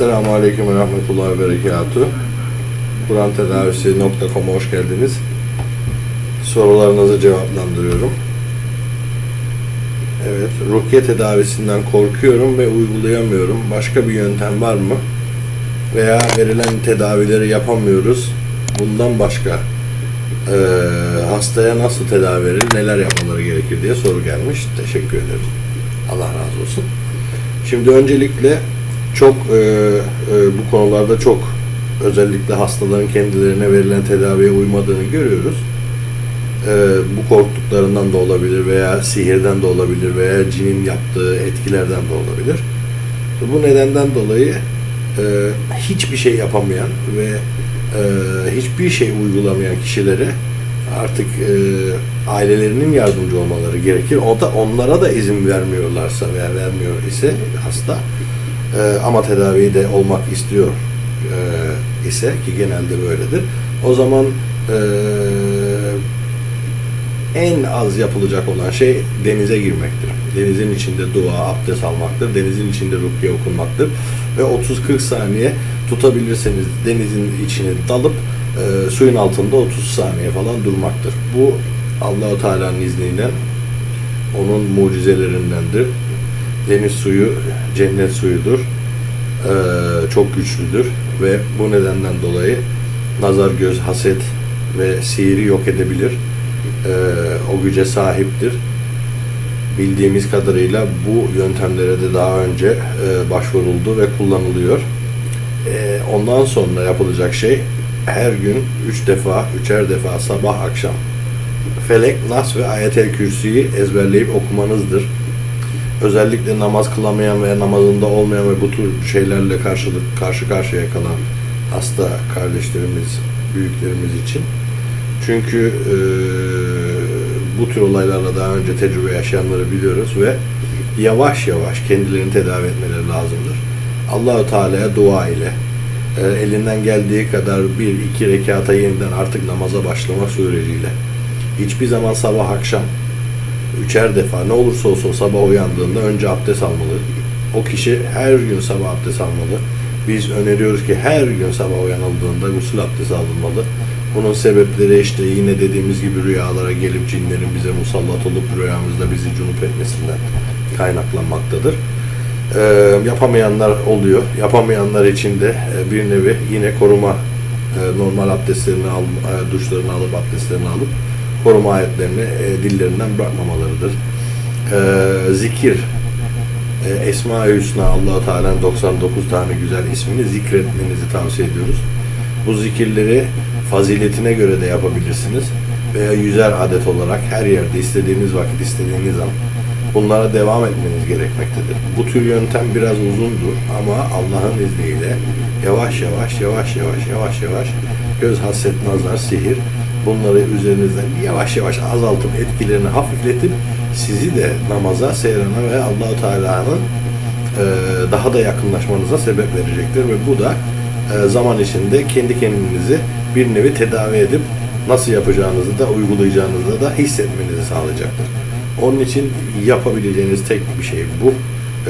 Esselamu Aleyküm ve Rahmetullahi ve Berekatuhu. Kur'an Tedavisi.com'a hoş geldiniz. Sorularınızı cevaplandırıyorum. Evet, rukiye tedavisinden korkuyorum ve uygulayamıyorum. Başka bir yöntem var mı? Veya verilen tedavileri yapamıyoruz. Bundan başka eee, hastaya nasıl tedavi verilir, neler yapmaları gerekir diye soru gelmiş. Teşekkür ederim. Allah razı olsun. Şimdi öncelikle çok e, e, bu konularda çok özellikle hastaların kendilerine verilen tedaviye uymadığını görüyoruz. E, bu korktuklarından da olabilir veya sihirden de olabilir veya cinin yaptığı etkilerden de olabilir. Bu nedenden dolayı e, hiçbir şey yapamayan ve e, hiçbir şey uygulamayan kişilere artık e, ailelerinin yardımcı olmaları gerekir. O da onlara da izin vermiyorlarsa veya vermiyor ise hasta e, ama tedavi de olmak istiyor e, ise ki genelde böyledir. O zaman e, en az yapılacak olan şey denize girmektir. Denizin içinde dua, abdest almaktır. Denizin içinde rukiye okunmaktır. Ve 30-40 saniye tutabilirseniz denizin içine dalıp e, suyun altında 30 saniye falan durmaktır. Bu Allahu Teala'nın izniyle onun mucizelerindendir. Deniz suyu cennet suyudur. E, çok güçlüdür ve bu nedenden dolayı nazar, göz, haset ve sihiri yok edebilir. E, o güce sahiptir. Bildiğimiz kadarıyla bu yöntemlere de daha önce e, başvuruldu ve kullanılıyor. E, ondan sonra yapılacak şey her gün üç defa, üçer defa sabah akşam Felek, Nas ve Ayetel Kürsi'yi ezberleyip okumanızdır. Özellikle namaz kılamayan veya namazında olmayan ve bu tür şeylerle karşılık, karşı karşıya kalan hasta kardeşlerimiz, büyüklerimiz için. Çünkü e, bu tür olaylarla daha önce tecrübe yaşayanları biliyoruz ve yavaş yavaş kendilerini tedavi etmeleri lazımdır. Allahu Teala'ya dua ile e, elinden geldiği kadar bir iki rekata yeniden artık namaza başlamak suretiyle hiçbir zaman sabah akşam üçer defa ne olursa olsun sabah uyandığında önce abdest almalı. O kişi her gün sabah abdest almalı. Biz öneriyoruz ki her gün sabah uyanıldığında gusül abdesti alınmalı. Bunun sebepleri işte yine dediğimiz gibi rüyalara gelip cinlerin bize musallat olup rüyamızda bizi cunup etmesinden kaynaklanmaktadır. Ee, yapamayanlar oluyor. Yapamayanlar için de e, bir nevi yine koruma e, normal abdestlerini al, e, duşlarını alıp abdestlerini alıp koruma ayetlerini e, dillerinden bırakmamalarıdır. E, zikir e, Esma-i Hüsna allah Teala'nın 99 tane güzel ismini zikretmenizi tavsiye ediyoruz. Bu zikirleri faziletine göre de yapabilirsiniz veya yüzer adet olarak her yerde istediğiniz vakit istediğiniz an bunlara devam etmeniz gerekmektedir. Bu tür yöntem biraz uzundur ama Allah'ın izniyle yavaş yavaş yavaş yavaş yavaş yavaş göz hasret nazar sihir bunları üzerinizden yavaş yavaş azaltıp etkilerini hafifletip sizi de namaza, seyrana ve Allahu Teala'nın e, daha da yakınlaşmanıza sebep verecektir ve bu da e, zaman içinde kendi kendinizi bir nevi tedavi edip nasıl yapacağınızı da uygulayacağınızı da hissetmenizi sağlayacaktır. Onun için yapabileceğiniz tek bir şey bu.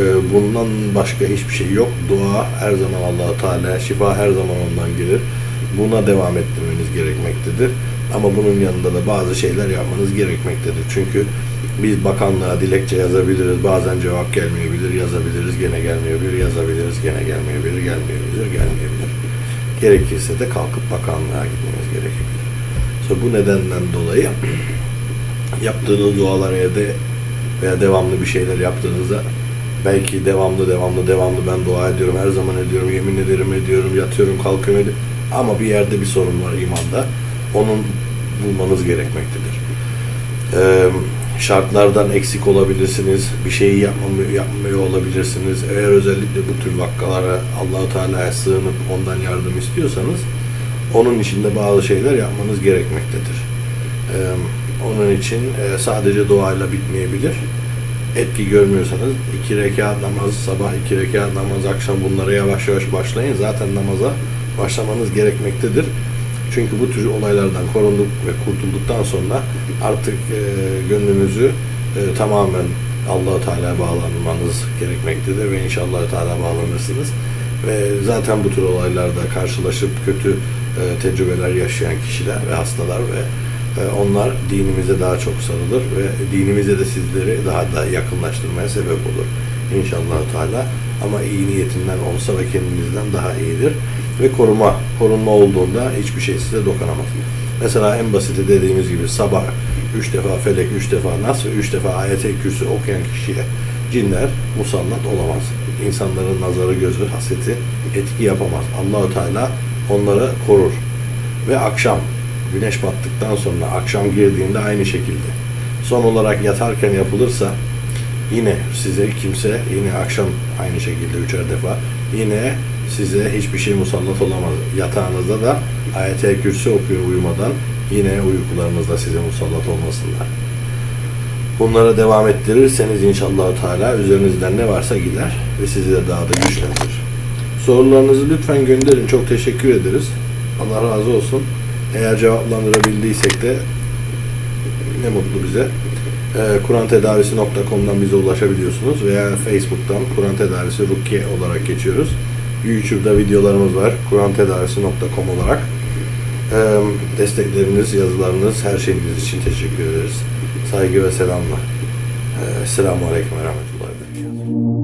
E, bundan başka hiçbir şey yok. Dua her zaman Allahu Teala, şifa her zaman ondan gelir. Buna devam ettirmeniz gerekmektedir. Ama bunun yanında da bazı şeyler yapmanız gerekmektedir. Çünkü biz bakanlığa dilekçe yazabiliriz. Bazen cevap gelmeyebilir, yazabiliriz, gene gelmeyebilir, yazabiliriz, gene gelmeyebilir, gelmeyebilir, gelmeyebilir. Gerekirse de kalkıp bakanlığa gitmemiz gerekebilir. So, bu nedenden dolayı yaptığınız dualar da veya devamlı bir şeyler yaptığınızda belki devamlı devamlı devamlı ben dua ediyorum her zaman ediyorum yemin ederim ediyorum yatıyorum kalkıyorum ediyorum ama bir yerde bir sorun var imanda onun bulmanız gerekmektedir. Ee, şartlardan eksik olabilirsiniz, bir şeyi yapmamıyor, yapmıyor olabilirsiniz. Eğer özellikle bu tür vakkalara Allahu Teala'ya sığınıp ondan yardım istiyorsanız onun için de bazı şeyler yapmanız gerekmektedir. Ee, onun için e, sadece duayla bitmeyebilir. Etki görmüyorsanız iki rekat namaz, sabah iki rekat namaz, akşam bunlara yavaş yavaş başlayın. Zaten namaza başlamanız gerekmektedir. Çünkü bu tür olaylardan korunduk ve kurtulduktan sonra artık e, gönlünüzü e, tamamen Allah-u Teala'ya bağlanmanız gerekmektedir ve inşallah Teala bağlanırsınız. Ve zaten bu tür olaylarda karşılaşıp kötü e, tecrübeler yaşayan kişiler ve hastalar ve e, onlar dinimize daha çok sarılır ve dinimize de sizleri daha da yakınlaştırmaya sebep olur. İnşallah Teala ama iyi niyetinden olsa ve kendinizden daha iyidir. Ve koruma, korunma olduğunda hiçbir şey size dokunamaz. Mesela en basiti dediğimiz gibi sabah 3 defa felek, 3 defa nas ve 3 defa ayet-i kürsü okuyan kişiye cinler musallat olamaz. İnsanların nazarı, gözü, haseti etki yapamaz. Allahu Teala onları korur. Ve akşam güneş battıktan sonra akşam girdiğinde aynı şekilde. Son olarak yatarken yapılırsa yine size kimse yine akşam aynı şekilde üçer defa yine size hiçbir şey musallat olamaz. Yatağınızda da ayet-i kürsü okuyor uyumadan yine uykularınızda size musallat olmasınlar. Bunlara devam ettirirseniz inşallah Teala üzerinizden ne varsa gider ve sizi de daha da güçlendirir. Sorularınızı lütfen gönderin. Çok teşekkür ederiz. Allah razı olsun. Eğer cevaplandırabildiysek de ne mutlu bize. Ee, kurantedavisi.com'dan bize ulaşabiliyorsunuz veya Facebook'tan Kur'an Tedavisi Rukiye olarak geçiyoruz. YouTube'da videolarımız var. kurantedavisi.com olarak. Ee, destekleriniz, yazılarınız, her şeyiniz için teşekkür ederiz. Saygı ve selamla. Ee, Selamun Aleyküm ve Rahmetullahi ve.